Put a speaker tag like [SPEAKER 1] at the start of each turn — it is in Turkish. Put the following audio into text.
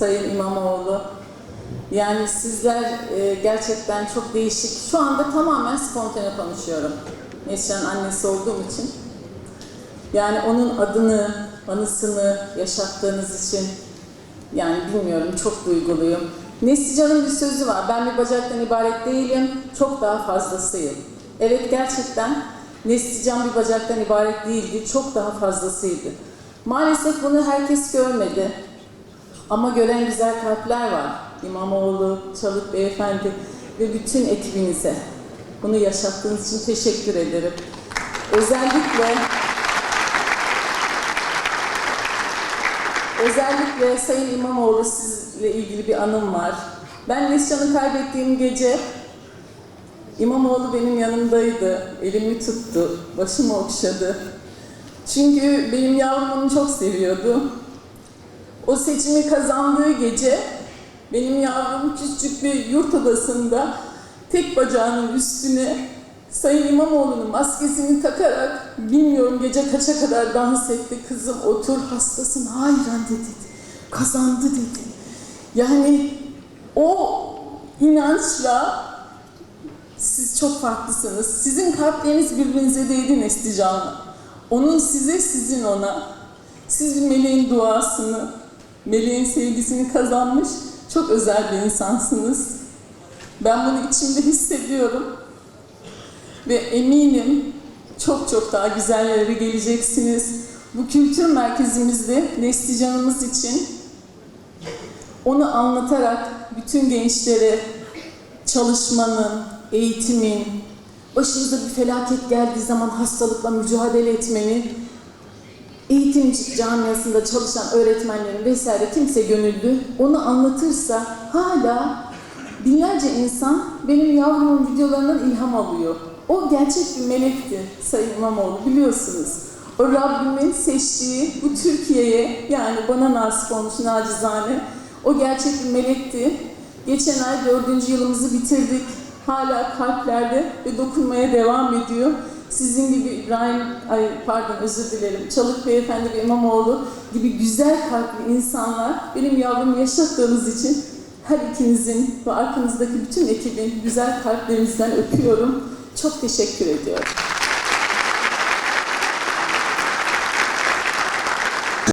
[SPEAKER 1] Sayın İmamoğlu. Yani sizler e, gerçekten çok değişik. Şu anda tamamen spontane konuşuyorum. Neslihan'ın annesi olduğum için. Yani onun adını, anısını yaşattığınız için yani bilmiyorum çok duyguluyum. Neslihan'ın bir sözü var. Ben bir bacaktan ibaret değilim, çok daha fazlasıyım. Evet gerçekten Neslihan bir bacaktan ibaret değildi, çok daha fazlasıydı. Maalesef bunu herkes görmedi. Ama gören güzel kalpler var. İmamoğlu, Çalık Beyefendi ve bütün ekibinize. Bunu yaşattığınız için teşekkür ederim. Özellikle özellikle Sayın İmamoğlu sizle ilgili bir anım var. Ben Neslihan'ı kaybettiğim gece İmamoğlu benim yanımdaydı. Elimi tuttu, başımı okşadı. Çünkü benim yavrum onu çok seviyordu. O seçimi kazandığı gece benim yavrum küçük bir yurt odasında tek bacağının üstüne Sayın İmamoğlu'nun maskesini takarak bilmiyorum gece kaça kadar dans etti. Kızım otur hastasın. Hayır anne dedi. Kazandı dedi. Yani o inançla siz çok farklısınız. Sizin kalpleriniz birbirinize değdi Neslican'la. Onun size, sizin ona. Siz meleğin duasını, meleğin sevgisini kazanmış çok özel bir insansınız. Ben bunu içimde hissediyorum. Ve eminim çok çok daha güzel yerlere geleceksiniz. Bu kültür merkezimizde Neslican'ımız için onu anlatarak bütün gençlere çalışmanın, eğitimin, başınıza bir felaket geldiği zaman hastalıkla mücadele etmenin, eğitim camiasında çalışan öğretmenlerin vesaire kimse gönüllü onu anlatırsa hala binlerce insan benim yavrumun videolarından ilham alıyor. O gerçek bir melekti Sayın İmamoğlu biliyorsunuz. O Rabbimin seçtiği bu Türkiye'ye yani bana nasip olmuş nacizane o gerçek bir melekti. Geçen ay dördüncü yılımızı bitirdik. Hala kalplerde ve dokunmaya devam ediyor. Sizin gibi İbrahim, ay pardon özür dilerim, Çalık Beyefendi ve İmamoğlu gibi güzel kalpli insanlar benim yavrumu yaşattığınız için her ikinizin ve arkanızdaki bütün ekibin güzel kalplerinizden öpüyorum. Çok teşekkür ediyorum.